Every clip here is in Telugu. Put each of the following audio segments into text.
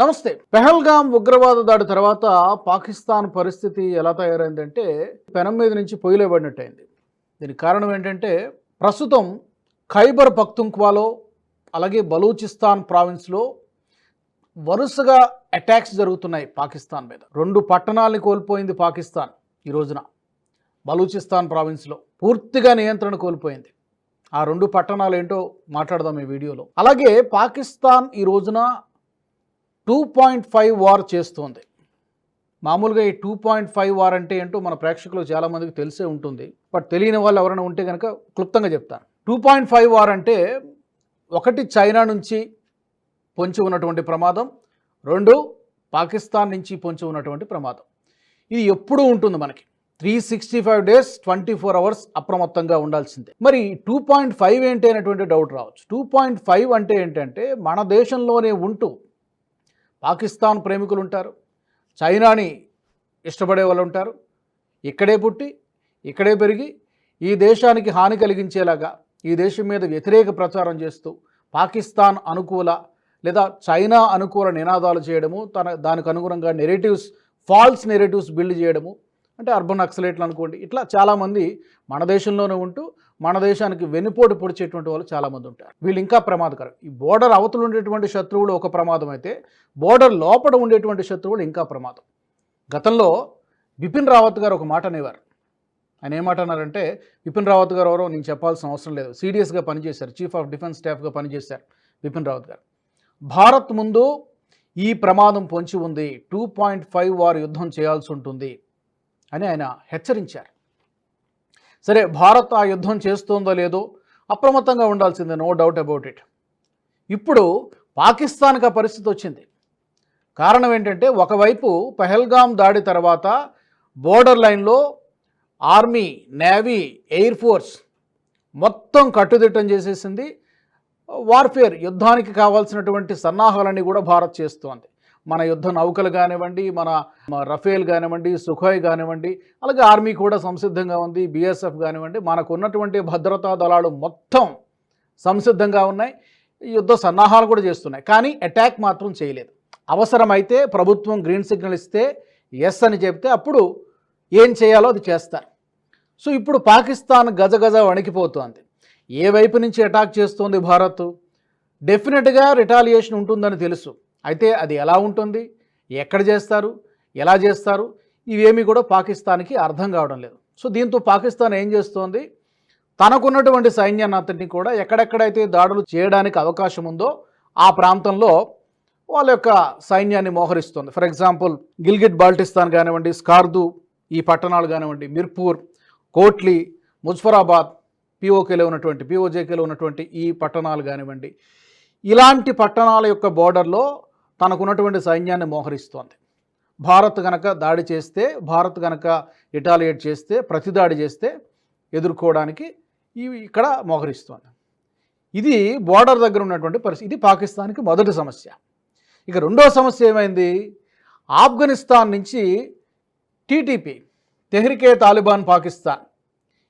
నమస్తే. పెహల్గాం ఉగ్రవాద దాడి తర్వాత పాకిస్తాన్ పరిస్థితి ఎలా తయారైందంటే పెనం మీద నుంచి పొయ్యిలో పడినట్టయింది. దీనికి కారణం ఏంటంటే ప్రస్తుతం ఖైబర్ పక్తుంక్వాలో అలాగే బలూచిస్తాన్ ప్రావిన్స్లో వరుసగా అటాక్స్ జరుగుతున్నాయి పాకిస్తాన్ మీద. రెండు పట్టణాలని కోల్పోయింది పాకిస్తాన్ ఈ రోజున. బలూచిస్తాన్ ప్రావిన్స్లో పూర్తిగా నియంత్రణ కోల్పోయింది. ఆ రెండు పట్టణాలు ఏంటో మాట్లాడదాం ఈ వీడియోలో. అలాగే పాకిస్తాన్ ఈ రోజున టూ పాయింట్ ఫైవ్ వార్ చేస్తోంది. మామూలుగా ఈ టూ పాయింట్ ఫైవ్ వార్ అంటే ఏంటో మన ప్రేక్షకులు చాలామందికి తెలిసే ఉంటుంది. బట్ తెలియని వాళ్ళు ఎవరైనా ఉంటే కనుక క్లుప్తంగా చెప్తాను. టూ పాయింట్ ఫైవ్ వార్ అంటే ఒకటి చైనా నుంచి పొంచి ఉన్నటువంటి ప్రమాదం రెండు పాకిస్తాన్ నుంచి పొంచి ఉన్నటువంటి ప్రమాదం. ఇది ఎప్పుడూ ఉంటుంది మనకి. Three sixty five days twenty four hours అప్రమత్తంగా ఉండాల్సిందే. మరి టూ పాయింట్ ఫైవ్ ఏంటి అనేటువంటి డౌట్ రావచ్చు. టూ పాయింట్ ఫైవ్ అంటే ఏంటంటే మన దేశంలోనే ఉంటూ పాకిస్తాన్ ప్రేమికులు ఉంటారు. చైనాని ఇష్టపడే వాళ్ళు ఉంటారు. ఇక్కడే పుట్టి ఇక్కడే పెరిగి ఈ దేశానికి హాని కలిగించేలాగా ఈ దేశం మీద వ్యతిరేక ప్రచారం చేస్తూ పాకిస్తాన్ అనుకూల లేదా చైనా అనుకూల నినాదాలు చేయడము తన దానికి అనుగుణంగా నెరేటివ్స్ ఫాల్స్ నెరేటివ్స్ బిల్డ్ చేయడము అంటే అర్బన్ నక్సలైట్లు అనుకోండి ఇట్లా చాలామంది మన దేశంలోనే ఉంటూ మన దేశానికి వెన్నుపోటు పొడిచేటువంటి వాళ్ళు చాలామంది ఉంటారు. వీళ్ళు ఇంకా ప్రమాదకరం. ఈ బోర్డర్ అవతలు ఉండేటువంటి శత్రువులు ఒక ప్రమాదం అయితే బోర్డర్ లోపల ఉండేటువంటి శత్రువులు ఇంకా ప్రమాదం. గతంలో బిపిన్ రావత్ గారు ఒక మాట అనేవారు. ఆయన ఏమాట అన్నారంటే బిపిన్ రావత్ గారు ఎవరో నేను చెప్పాల్సిన అవసరం లేదు. సీరియస్గా పనిచేశారు. చీఫ్ ఆఫ్ డిఫెన్స్ స్టాఫ్గా పనిచేశారు బిపిన్ రావత్ గారు. భారత్ ముందు ఈ ప్రమాదం పొంచి ఉంది. టూ పాయింట్ ఫైవ్ వార్ యుద్ధం చేయాల్సి ఉంటుంది అని ఆయన హెచ్చరించారు. సరే భారత్ ఆ యుద్ధం చేస్తుందో లేదో అప్రమత్తంగా ఉండాల్సిందే నో డౌట్ అబౌట్ ఇట్ ఇప్పుడు పాకిస్తాన్కి ఆ పరిస్థితి వచ్చింది. కారణం ఏంటంటే ఒకవైపు పహల్గాం దాడి తర్వాత బోర్డర్ లైన్లో ఆర్మీ నేవీ ఎయిర్ ఫోర్స్ మొత్తం కట్టుదిట్టం చేసేసింది. వార్ఫేర్ యుద్ధానికి కావాల్సినటువంటి సన్నాహాలన్నీ కూడా భారత్ చేస్తోంది. మన యుద్ధ నౌకలు కానివ్వండి మన రఫేల్ కానివ్వండి సుఖోయ్ కానివ్వండి అలాగే ఆర్మీ కూడా సంసిద్ధంగా ఉంది బీఎస్ఎఫ్ కానివ్వండి మనకు ఉన్నటువంటి భద్రతా దళాలు మొత్తం సంసిద్ధంగా ఉన్నాయి యుద్ధ సన్నాహాలు కూడా చేస్తున్నాయి. కానీ అటాక్ మాత్రం చేయలేదు. అవసరమైతే ప్రభుత్వం గ్రీన్ సిగ్నల్ ఇస్తే ఎస్ అని చెప్తే అప్పుడు ఏం చేయాలో అది చేస్తారు. సో ఇప్పుడు పాకిస్తాన్ గజగజ వణికిపోతోంది. ఏ వైపు నుంచి అటాక్ చేస్తోంది భారత్? డెఫినెట్గా రిటాలియేషన్ ఉంటుందని తెలుసు. అయితే అది ఎలా ఉంటుంది? ఎక్కడ చేస్తారు? ఎలా చేస్తారు? ఇవేమీ కూడా పాకిస్తాన్కి అర్థం కావడం లేదు. సో దీంతో పాకిస్తాన్ ఏం చేస్తోంది? తనకున్నటువంటి సైన్యాన్ని కూడా ఎక్కడెక్కడైతే దాడులు చేయడానికి అవకాశం ఉందో ఆ ప్రాంతంలో వాళ్ళ యొక్క సైన్యాన్ని మోహరిస్తుంది. ఫర్ ఎగ్జాంపుల్ గిల్గిట్ బాల్టిస్తాన్ కానివ్వండి స్కార్దు ఈ పట్టణాలు కానివ్వండి మిర్పూర్ కోట్లి ముజఫరాబాద్ పిఓకేలో ఉన్నటువంటి పిఓజేకేలో ఉన్నటువంటి ఈ పట్టణాలు కానివ్వండి ఇలాంటి పట్టణాల యొక్క బోర్డర్లో తనకున్నటువంటి సైన్యాన్ని మోహరిస్తోంది. భారత్ గనక దాడి చేస్తే భారత్ గనక ఇటాలియేట్ చేస్తే ప్రతిదాడి చేస్తే ఎదుర్కోవడానికి ఇవి ఇక్కడ మోహరిస్తోంది. ఇది బోర్డర్ దగ్గర ఉన్నటువంటి పరిస్థితి. ఇది పాకిస్తాన్కి మొదటి సమస్య. ఇక రెండో సమస్య ఏమైంది? ఆఫ్ఘనిస్తాన్ నుంచి టీటీపీ తెహ్రికే తాలిబాన్ పాకిస్తాన్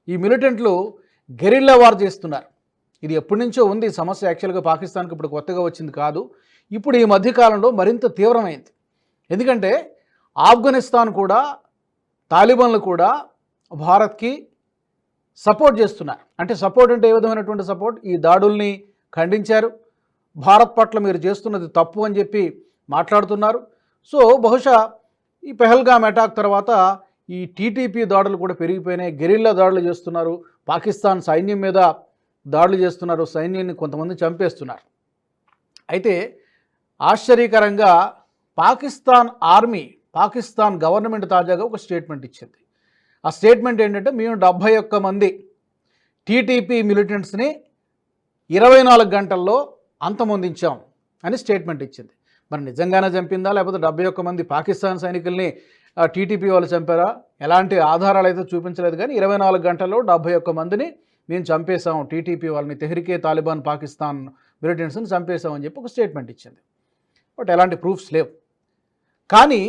ఈ మిలిటెంట్లు గెరిల్లా వార్ చేస్తున్నారు. ఇది ఎప్పటి నుంచో ఉంది. ఈ సమస్య యాక్చువల్గా పాకిస్తాన్కి ఇప్పుడు కొత్తగా వచ్చింది కాదు. ఇప్పుడు ఈ మధ్యకాలంలో మరింత తీవ్రమైంది. ఎందుకంటే ఆఫ్ఘనిస్తాన్ కూడా తాలిబాన్లు కూడా భారత్కి సపోర్ట్ చేస్తున్నారు. అంటే సపోర్ట్ అంటే ఏ విధమైనటువంటి సపోర్ట్ ఈ దాడుల్ని ఖండించారు. భారత్ పట్ల మీరు చేస్తున్నది తప్పు అని చెప్పి మాట్లాడుతున్నారు. సో బహుశా ఈ పెహల్గామ్ అటాక్ తర్వాత ఈ టీటీపీ దాడులు కూడా పెరిగిపోయినాయి. గెరిల్లా దాడులు చేస్తున్నారు. పాకిస్తాన్ సైన్యం మీద దాడులు చేస్తున్నారు సైన్యాన్ని కొంతమంది చంపేస్తున్నారు. అయితే ఆశ్చర్యకరంగా పాకిస్తాన్ ఆర్మీ పాకిస్తాన్ గవర్నమెంట్ తాజాగా ఒక స్టేట్మెంట్ ఇచ్చింది. ఆ స్టేట్మెంట్ ఏంటంటే మేము డెబ్భై ఒక్క మంది టీటీపీ మిలిటెంట్స్ని ఇరవై నాలుగు గంటల్లో అంతమొందించాం అని స్టేట్మెంట్ ఇచ్చింది. మరి నిజంగానే చంపిందా లేకపోతే డెబ్బై ఒక్క మంది పాకిస్తాన్ సైనికుల్ని టీటీపీ వాళ్ళు చంపారా? ఎలాంటి ఆధారాలు అయితే చూపించలేదు కానీ ఇరవై నాలుగు గంటల్లో డెబ్బై ఒక్క మందిని మేము చంపేశాం టీటీపీ వాళ్ళని తెహ్రికే తాలిబాన్ పాకిస్తాన్ మిలిటెంట్స్ని చంపేశామని చెప్పి ఒక స్టేట్మెంట్ ఇచ్చింది. బట్ ఎలాంటి ప్రూఫ్స్ లేవు. కానీ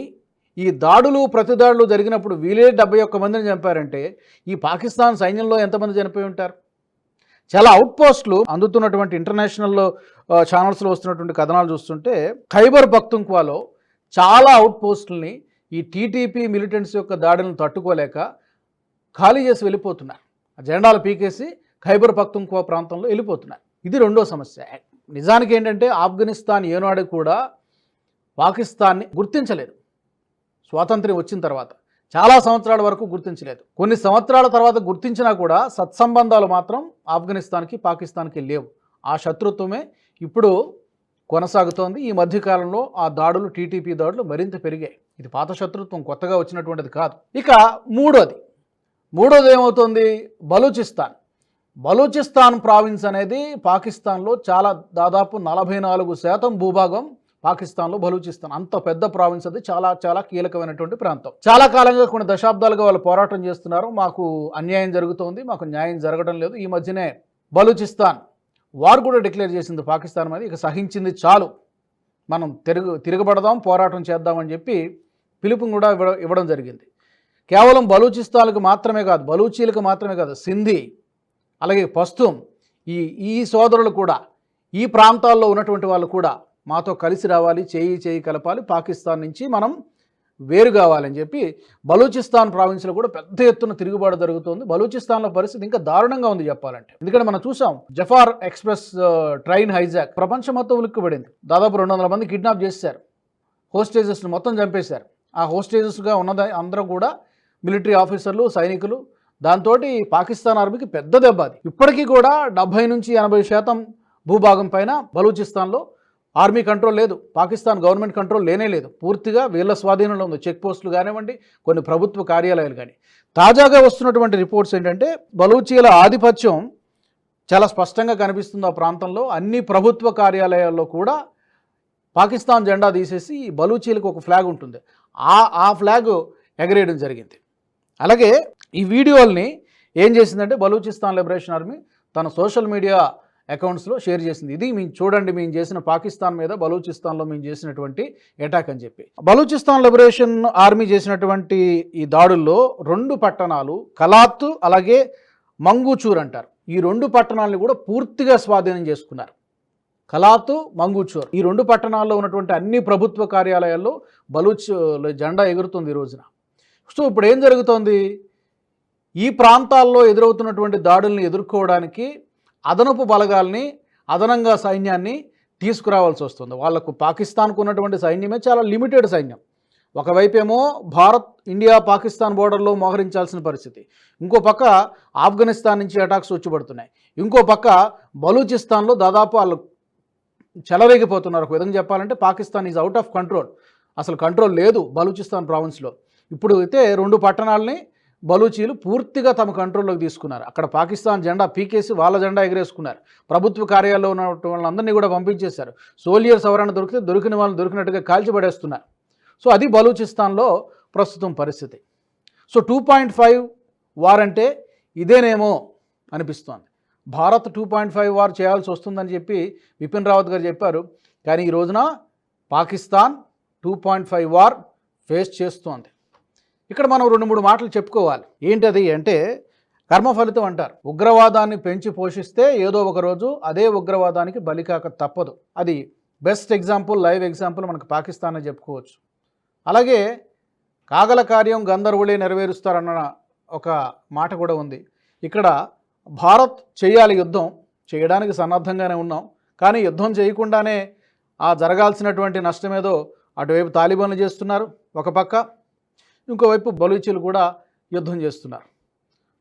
ఈ దాడులు ప్రతిదాడులు జరిగినప్పుడు వీలే డెబ్బై ఒక్క మందిని చంపారంటే ఈ పాకిస్తాన్ సైన్యంలో ఎంతమంది చనిపోయి ఉంటారు? చాలా అవుట్ పోస్టులు అందుతున్నటువంటి ఇంటర్నేషనల్ ఛానల్స్లో వస్తున్నటువంటి కథనాలు చూస్తుంటే ఖైబర్ పక్తుంక్వాలో చాలా అవుట్ పోస్టుల్ని ఈ టీటీపీ మిలిటెంట్స్ యొక్క దాడులను తట్టుకోలేక ఖాళీ చేసి వెళ్ళిపోతున్నారు. జెండాలు పీకేసి ఖైబర్ పఖ్తుంక్వా ప్రాంతంలో వెళ్ళిపోతున్నారు. ఇది రెండో సమస్య. నిజానికి ఏంటంటే ఆఫ్ఘనిస్తాన్ ఏనాడు కూడా పాకిస్తాన్ని గుర్తించలేదు. స్వాతంత్ర్యం వచ్చిన తర్వాత చాలా సంవత్సరాల వరకు గుర్తించలేదు. కొన్ని సంవత్సరాల తర్వాత గుర్తించినా కూడా సత్సంబంధాలు మాత్రం ఆఫ్ఘనిస్తాన్కి పాకిస్తాన్కి లేవు. ఆ శత్రుత్వమే ఇప్పుడు కొనసాగుతోంది. ఈ మధ్యకాలంలో ఆ దాడులు టీటీపీ దాడులు మరింత పెరిగాయి. ఇది పాత శత్రుత్వం కొత్తగా వచ్చినటువంటిది కాదు. ఇక మూడోది మూడోది ఏమవుతుంది బలూచిస్తాన్. బలూచిస్తాన్ ప్రావిన్స్ అనేది పాకిస్తాన్లో చాలా దాదాపు నలభై నాలుగు శాతం భూభాగం పాకిస్తాన్లో బలూచిస్తాన్. అంత పెద్ద ప్రావిన్స్ అది. చాలా చాలా కీలకమైనటువంటి ప్రాంతం. చాలా కాలంగా కొన్ని దశాబ్దాలుగా వాళ్ళు పోరాటం చేస్తున్నారు. మాకు అన్యాయం జరుగుతోంది. మాకు న్యాయం జరగడం లేదు. ఈ మధ్యనే బలూచిస్తాన్ వార్ కూడా డిక్లేర్ చేసింది పాకిస్తాన్ మీద. ఇక సహించింది చాలు. మనం తిరుగు తిరగబడదాం పోరాటం చేద్దామని చెప్పి పిలుపు కూడా ఇవ్వడం ఇవ్వడం జరిగింది. కేవలం బలూచిస్తాన్లకు మాత్రమే కాదు బలూచీలకు మాత్రమే కాదు సింధీ అలాగే పస్తుం ఈ ఈ సోదరులు కూడా ఈ ప్రాంతాల్లో ఉన్నటువంటి వాళ్ళు కూడా మాతో కలిసి రావాలి చేయి చేయి కలపాలి పాకిస్తాన్ నుంచి మనం వేరు కావాలని చెప్పి బలూచిస్తాన్ ప్రావిన్స్లో కూడా పెద్ద ఎత్తున తిరుగుబాటు జరుగుతుంది. బలూచిస్తాన్లో పరిస్థితి ఇంకా దారుణంగా ఉంది చెప్పాలంటే. ఎందుకంటే మనం చూసాం జఫార్ ఎక్స్ప్రెస్ ట్రైన్ హైజాక్ ప్రపంచం మొత్తం ఉలిక్కిపడింది. దాదాపు రెండు వందల మంది కిడ్నాప్ చేశారు హోస్టేజెస్ను మొత్తం చంపేశారు. ఆ హోస్టేజెస్గా ఉన్నది అందరూ కూడా మిలిటరీ ఆఫీసర్లు సైనికులు. దాంతో పాకిస్తాన్ ఆర్మీకి పెద్ద దెబ్బ అది. ఇప్పటికీ కూడా డెబ్బై నుంచి ఎనభై శాతం భూభాగం పైన బలూచిస్తాన్లో ఆర్మీ కంట్రోల్ లేదు. పాకిస్తాన్ గవర్నమెంట్ కంట్రోల్ లేనే లేదు. పూర్తిగా వీళ్ళ స్వాధీనంలో ఉంది. చెక్ పోస్టులు కానివ్వండి కొన్ని ప్రభుత్వ కార్యాలయాలు కానీ. తాజాగా వస్తున్నటువంటి రిపోర్ట్స్ ఏంటంటే బలూచీల ఆధిపత్యం చాలా స్పష్టంగా కనిపిస్తుంది ఆ ప్రాంతంలో. అన్ని ప్రభుత్వ కార్యాలయాల్లో కూడా పాకిస్తాన్ జెండా తీసేసి ఈ బలూచీలకు ఒక ఫ్లాగ్ ఉంటుంది. ఆ ఆ ఫ్లాగ్ ఎగరేయడం జరిగింది. అలాగే ఈ వీడియోల్ని ఏం చేసిందంటే బలూచిస్తాన్ లిబరేషన్ ఆర్మీ తన సోషల్ మీడియా అకౌంట్స్లో షేర్ చేసింది. ఇది మేము చూడండి మేము చేసిన పాకిస్తాన్ మీద బలూచిస్తాన్లో మేము చేసినటువంటి అటాక్ అని చెప్పి. బలూచిస్తాన్ లిబరేషన్ ఆర్మీ చేసినటువంటి ఈ దాడుల్లో రెండు పట్టణాలు కలాత్ అలాగే మంగూచూర్ అంటారు. ఈ రెండు పట్టణాలను కూడా పూర్తిగా స్వాధీనం చేసుకున్నారు. కలాతు మంగూచూర్ ఈ రెండు పట్టణాల్లో ఉన్నటువంటి అన్ని ప్రభుత్వ కార్యాలయాల్లో బలూచ్ జెండా ఎగురుతుంది ఈ రోజున. సో ఇప్పుడు ఏం జరుగుతోంది? ఈ ప్రాంతాల్లో ఎదురవుతున్నటువంటి దాడుల్ని ఎదుర్కోవడానికి అదనపు బలగాల్ని అదనంగా సైన్యాన్ని తీసుకురావాల్సి వస్తుంది. వాళ్ళకు పాకిస్తాన్కు ఉన్నటువంటి సైన్యమే చాలా లిమిటెడ్ సైన్యం. ఒకవైపేమో ఏమో భారత్ ఇండియా పాకిస్తాన్ బోర్డర్లో మోహరించాల్సిన పరిస్థితి. ఇంకో పక్క ఆఫ్ఘనిస్తాన్ నుంచి అటాక్స్ వచ్చిపడుతున్నాయి ఇంకో పక్క బలూచిస్తాన్లో దాదాపు వాళ్ళు చెలరేగిపోతున్నారు. ఒక విధంగా చెప్పాలంటే Pakistan is out of control అసలు కంట్రోల్ లేదు బలూచిస్తాన్ ప్రావిన్స్లో ఇప్పుడు అయితే రెండు పట్టణాలని బలూచీలు పూర్తిగా తమ కంట్రోల్లోకి తీసుకున్నారు. అక్కడ పాకిస్తాన్ జెండా పీకేసి వాళ్ళ జెండా ఎగరేసుకున్నారు. ప్రభుత్వ కార్యాలయంలో ఉన్న వాళ్ళందరినీ కూడా పంపించేశారు. సోలియర్ ఎవరైనా దొరికితే దొరికిన వాళ్ళు దొరికినట్టుగా కాల్చిపడేస్తున్నారు. సో అది బలూచిస్తాన్లో ప్రస్తుతం పరిస్థితి. So two point five war అంటే ఇదేనేమో అనిపిస్తోంది. Bharat two point five war చేయాల్సి వస్తుందని చెప్పి విపిన్ రావత్ గారు చెప్పారు. కానీ ఈ రోజున Pakistan two point five war face చేస్తోంది. ఇక్కడ మనం రెండు మూడు మాటలు చెప్పుకోవాలి. ఏంటది అంటే కర్మఫలితం అంటారు. ఉగ్రవాదాన్ని పెంచి పోషిస్తే ఏదో ఒకరోజు అదే ఉగ్రవాదానికి బలికాక తప్పదు. అది బెస్ట్ ఎగ్జాంపుల్ లైవ్ ఎగ్జాంపుల్ మనకు పాకిస్తాన్ అని చెప్పుకోవచ్చు. అలాగే కాగల కార్యం గంధర్వులే నెరవేరుస్తారన్న ఒక మాట కూడా ఉంది. ఇక్కడ భారత్ చేయాలి యుద్ధం చేయడానికి సన్నద్ధంగానే ఉన్నాం. కానీ యుద్ధం చేయకుండానే ఆ జరగాల్సినటువంటి నష్టమేదో అటువైపు తాలిబాన్లు చేస్తున్నారు. ఒక పక్క ఇంకోవైపు బలూచీలు కూడా యుద్ధం చేస్తున్నారు.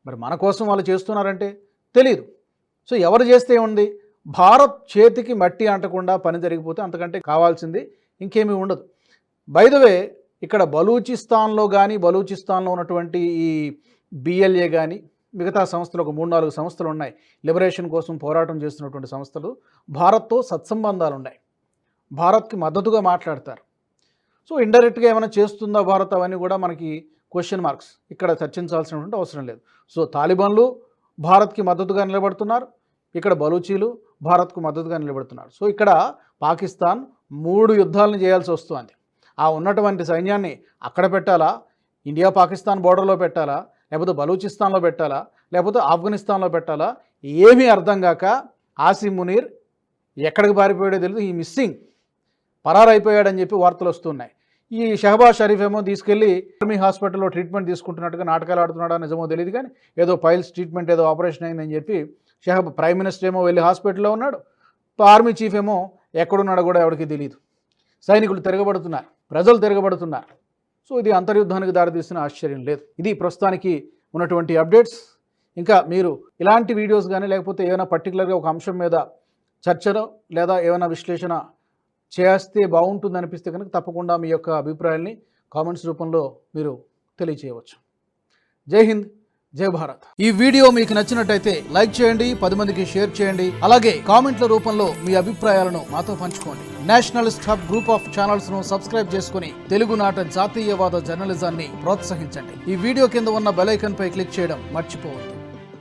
మరి మన కోసం వాళ్ళు చేస్తున్నారంటే తెలియదు సో ఎవరు చేస్తే ఉంది భారత్ చేతికి మట్టి అంటకుండా పని జరిగిపోతే అంతకంటే కావాల్సింది ఇంకేమీ ఉండదు. బైదవే ఇక్కడ బలూచిస్తాన్లో కానీ బలూచిస్తాన్లో ఉన్నటువంటి ఈ బిఎల్ఏ కానీ మిగతా సంస్థలు ఒక మూడు నాలుగు సంస్థలు ఉన్నాయి. లిబరేషన్ కోసం పోరాటం చేస్తున్నటువంటి సంస్థలు భారత్తో సత్సంబంధాలు ఉన్నాయి. భారత్కి మద్దతుగా మాట్లాడతారు. సో ఇండైరెక్ట్గా ఏమైనా చేస్తుందా భారత్ అవన్నీ కూడా మనకి క్వశ్చన్ మార్క్స్ ఇక్కడ చర్చించాల్సినటువంటి అవసరం లేదు. సో తాలిబాన్లు భారత్కి మద్దతుగా నిలబడుతున్నారు. ఇక్కడ బలూచీలు భారత్కు మద్దతుగా నిలబడుతున్నారు. సో ఇక్కడ పాకిస్తాన్ మూడు యుద్ధాలను చేయాల్సి వస్తుంది. ఆ ఉన్నటువంటి సైన్యాన్ని అక్కడ పెట్టాలా? ఇండియా పాకిస్తాన్ బోర్డర్లో పెట్టాలా? లేకపోతే బలూచిస్తాన్లో పెట్టాలా? లేకపోతే ఆఫ్ఘనిస్తాన్లో పెట్టాలా? ఏమీ అర్థం కాక ఆసిమ్ మునీర్ ఎక్కడికి పారిపోయాడో తెలియదు ఈ మిస్సింగ్. పరారైపోయాడని చెప్పి వార్తలు వస్తున్నాయి. ఈ షహబాజ్ షరీఫ్ ఏమో తీసుకెళ్ళి ఆర్మీ హాస్పిటల్లో ట్రీట్మెంట్ తీసుకుంటున్నట్టుగా నాటకాలు ఆడుతున్నాడా నిజమో తెలియదు కానీ ఏదో పైల్స్ ట్రీట్మెంట్ ఏదో ఆపరేషన్ అయిందని చెప్పి షహబ్ ప్రైమ్ మినిస్టర్ ఏమో వెళ్ళి హాస్పిటల్లో ఉన్నాడు. ఆర్మీ చీఫ్ ఏమో ఎక్కడున్నాడో కూడా ఎవరికి తెలియదు సైనికులు తిరగబడుతున్నారు ప్రజలు తిరగబడుతున్నారు. సో ఇది అంతర్యుద్ధానికి దారితీసిన ఆశ్చర్యం లేదు. ఇది ప్రస్తుతానికి ఉన్నటువంటి అప్డేట్స్. ఇంకా మీరు ఇలాంటి వీడియోస్ కానీ లేకపోతే ఏమైనా పర్టికులర్గా ఒక అంశం మీద చర్చలో లేదా ఏమైనా విశ్లేషణ చేస్తే బాగుంటుంది అనిపిస్తే కనుక తప్పకుండా మీ యొక్క అభిప్రాయాల్ని కామెంట్స్ రూపంలో మీరు తెలియచేయవచ్చు. జై హింద్ జై భారత్. ఈ వీడియో మీకు నచ్చినట్టయితే లైక్ చేయండి పది మందికి షేర్ చేయండి అలాగే కామెంట్ల రూపంలో మీ అభిప్రాయాలను మాతో పంచుకోండి. నేషనల్ హబ్ గ్రూప్ ఆఫ్ ఛానల్స్ను సబ్స్క్రైబ్ చేసుకుని తెలుగునాట జాతీయవాద జర్నలిజాన్ని ప్రోత్సహించండి. ఈ వీడియో కింద ఉన్న బెలైకన్ పై క్లిక్ చేయడం మర్చిపోవద్దు.